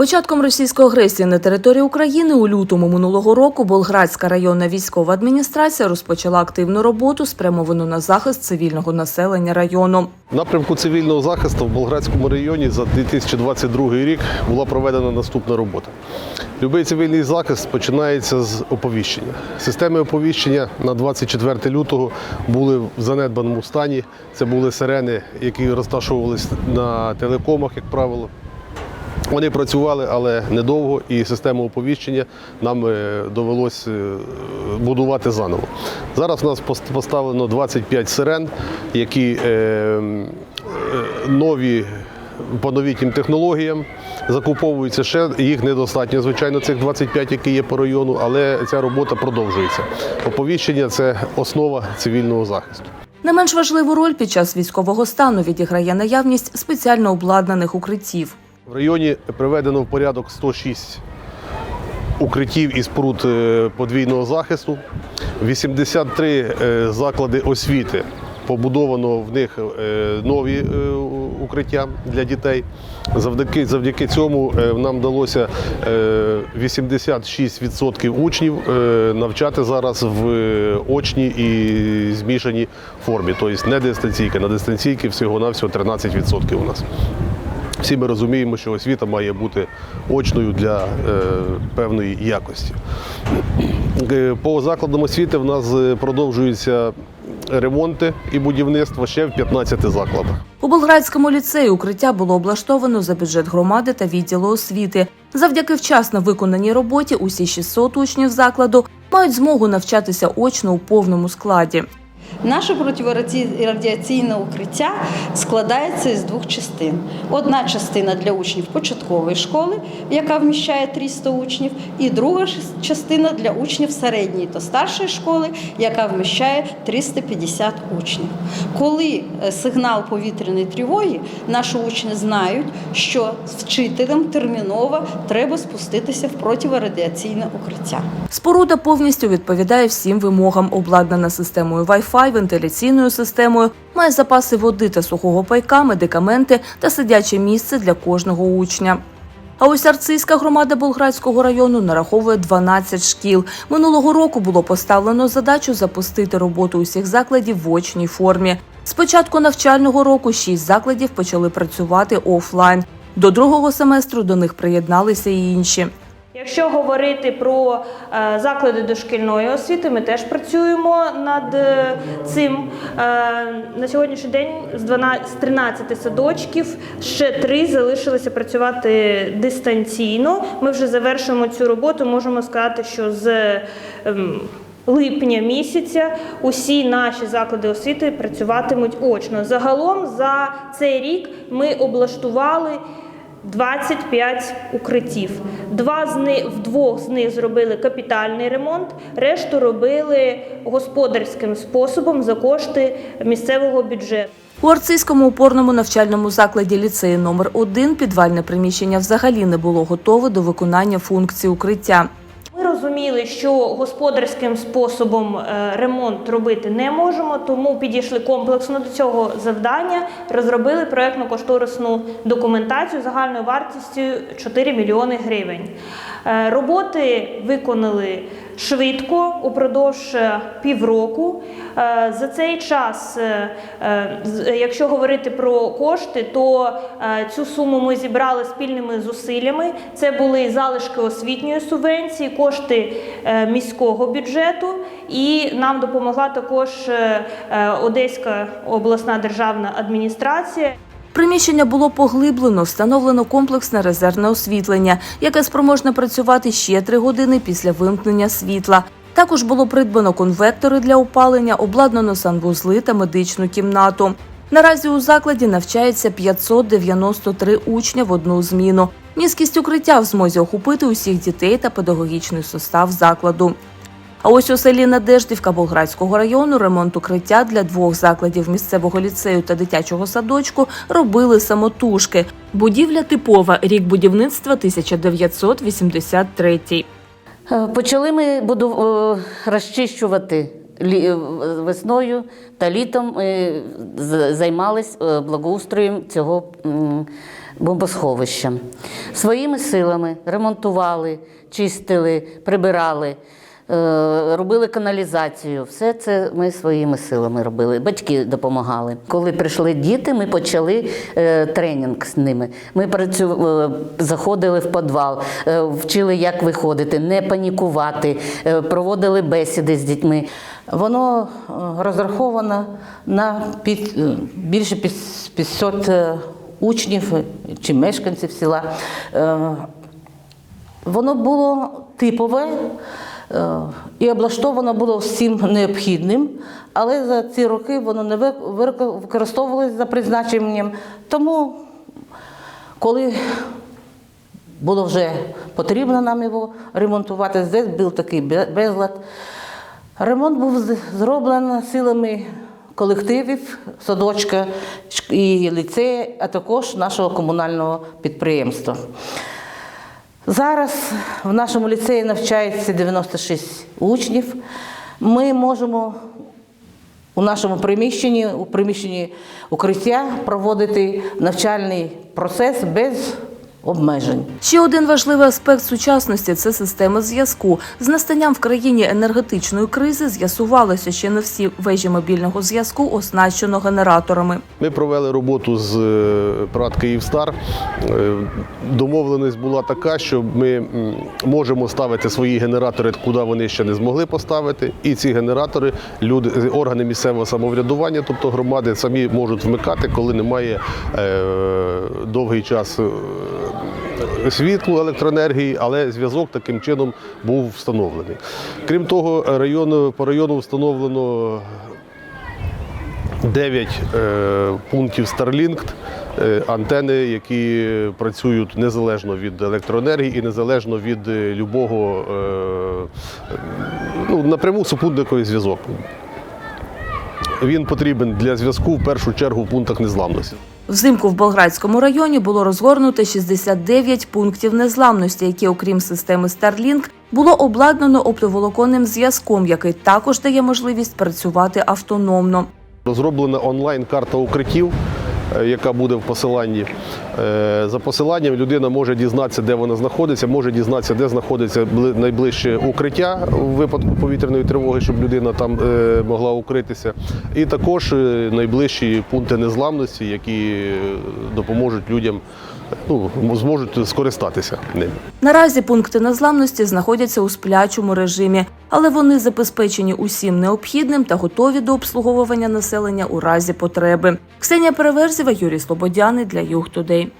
початком російської агресії на території України у лютому минулого року Болградська районна військова адміністрація розпочала активну роботу, спрямовану на захист цивільного населення району. Напрямку цивільного захисту в Болградському районі за 2022 рік була проведена наступна робота. Любий цивільний захист починається з оповіщення. Системи оповіщення на 24 лютого були в занедбаному стані. Це були сирени, які розташовувалися на телекомах, як правило. Вони працювали, але недовго, і систему оповіщення нам е, довелось е, будувати заново. Зараз у нас поставлено 25 сирен, які е, нові по новітнім технологіям. Закуповуються ще, їх недостатньо, звичайно, цих 25, які є по району, але ця робота продовжується. Оповіщення це основа цивільного захисту. Не менш важливу роль під час військового стану відіграє наявність спеціально обладнаних укриттів. В районі приведено в порядок 106 укриттів і споруд е, подвійного захисту, 83 е, заклади освіти. Побудовано в них е, нові укриття для дітей. Завдяки, завдяки цьому нам вдалося е, 86% учнів навчати зараз в очній і змішаній формі, тобто не дистанційка. На дистанційки всього-навсього 13% у нас. Всі ми розуміємо, що освіта має бути очною для е, певної якості. Е, По закладам освіти в нас е, продовжуються ремонти і будівництво ще в 15 закладах. У Болградському ліцеї укриття було облаштовано за бюджет громади та відділу освіти. Завдяки вчасно виконаній роботі усі 600 учнів закладу мають змогу навчатися очно у повному складі. Наше протирадіаційне укриття складається із двох частин. Одна частина для учнів початкової школи, яка вміщає 300 учнів, і друга частина для учнів середньої та старшої школи, яка вміщає 350 учнів. Коли е, сигнал повітряної тривоги, наші учні знають, що вчителем терміново треба спуститися в протирадіаційне укриття. Споруда повністю відповідає всім вимогам, обладнана системою Wi-Fi, вентиляційною системою, має запаси води та сухого пайка, медикаменти та сидяче місце для кожного учня. А ось Арцизька громада Болградського району нараховує 12 шкіл. Минулого року було поставлено задачу запустити роботу усіх закладів в очній формі. З початку навчального року шість закладів почали працювати офлайн. До другого семестру до них приєдналися і інші. Якщо говорити про е, заклади дошкільної освіти, ми теж працюємо над е, цим. Е, на сьогоднішній день з 12, 13 садочків ще три залишилися працювати дистанційно. Ми вже завершуємо цю роботу. Можемо сказати, що з ем, липня місяця усі наші заклади освіти працюватимуть очно. Загалом за цей рік ми облаштували 25 укриттів. Два з них Вдвох з них зробили капітальний ремонт, решту робили господарським способом за кошти місцевого бюджету. У Арцизькому опорному навчальному закладі ліцею номер 1 підвальне приміщення взагалі не було готове до виконання функції укриття. Розуміли, що господарським способом е, ремонт робити не можемо, тому підійшли комплексно до цього завдання, розробили проєктно-кошторисну документацію загальною вартістю 4 мільйони гривень. Е, Роботи виконали швидко упродовж е, півроку. Е, За цей час, е, якщо говорити про кошти, то цю суму ми зібрали спільними зусиллями. Це були залишки освітньої субвенції, кошти міського бюджету, і нам допомогла також Одеська обласна державна адміністрація. Приміщення було поглиблено, встановлено комплексне резервне освітлення, яке спроможне працювати ще три години після вимкнення світла. Також було придбано конвектори для опалення, обладнано санвузли та медичну кімнату. Наразі у закладі навчається 593 учня в одну зміну. Міськість укриття в змозі охопити усіх дітей та педагогічний состав закладу. А ось у селі Надеждівка Болградського району ремонт укриття для двох закладів місцевого ліцею та дитячого садочку робили самотужки. Будівля типова, рік будівництва 1983. Е, Почали ми буду, е, розчищувати весною та літом ми з- займались е, благоустроєм цього бомбосховища. Своїми силами ремонтували, чистили, прибирали. Е, Робили каналізацію, все це ми своїми силами робили. Батьки допомагали. Коли прийшли діти, ми почали е, тренінг з ними. Ми працю, е, заходили в підвал, вчили, як виходити, не панікувати, проводили бесіди з дітьми. Воно розраховано на під, більше під- 500 е, учнів чи мешканців села. Воно було типове і облаштовано було всім необхідним, але за ці роки воно не ви- вир- використовувалось за призначенням. Тому, коли було вже потрібно нам його ремонтувати, здесь був такий безлад. Ремонт був з- зроблено силами колективів, садочка і ліцею, а також нашого комунального підприємства. Зараз в нашому ліцеї навчається 96 учнів. Ми можемо у нашому приміщенні, у приміщенні укриття проводити навчальний процес без обмежень. Ще один важливий аспект сучасності це система зв'язку. З настанням в країні енергетичної кризи з'ясувалося, що не всі вежі мобільного зв'язку оснащено генераторами. Ми провели роботу з е, ПРАТ Київстар. Е, Домовленість була така, що ми можемо ставити свої генератори, куди вони ще не змогли поставити. І ці генератори люди, органи місцевого самоврядування, тобто громади, самі можуть вмикати, коли немає е, довгий час. Світлу електроенергії, але зв'язок таким чином був встановлений. Крім того, район, по району встановлено 9 е, пунктів Starlink, е, антени, які працюють незалежно від електроенергії і незалежно від е, любого е, ну, напряму супутниковий зв'язок. Він потрібен для зв'язку в першу чергу в пунктах незламності. Взимку в Болградському районі було розгорнуто 69 пунктів незламності, які, окрім системи Starlink, було обладнано оптоволоконним зв'язком, який також дає можливість працювати автономно. Розроблена онлайн-карта укриттів, е, яка буде в посиланні. Е, За посиланням людина може дізнатися, де вона знаходиться, може дізнатися, де знаходиться найближче укриття в випадку повітряної тривоги, щоб людина там е, могла укритися. І також е, найближчі пункти незламності, які допоможуть людям, ну, зможуть скористатися ним. Наразі пункти незламності знаходяться у сплячому режимі, але вони забезпечені усім необхідним та готові до обслуговування населення у разі потреби. Ксенія Переверзєва, Юрій Слободяний для Юг Тудей.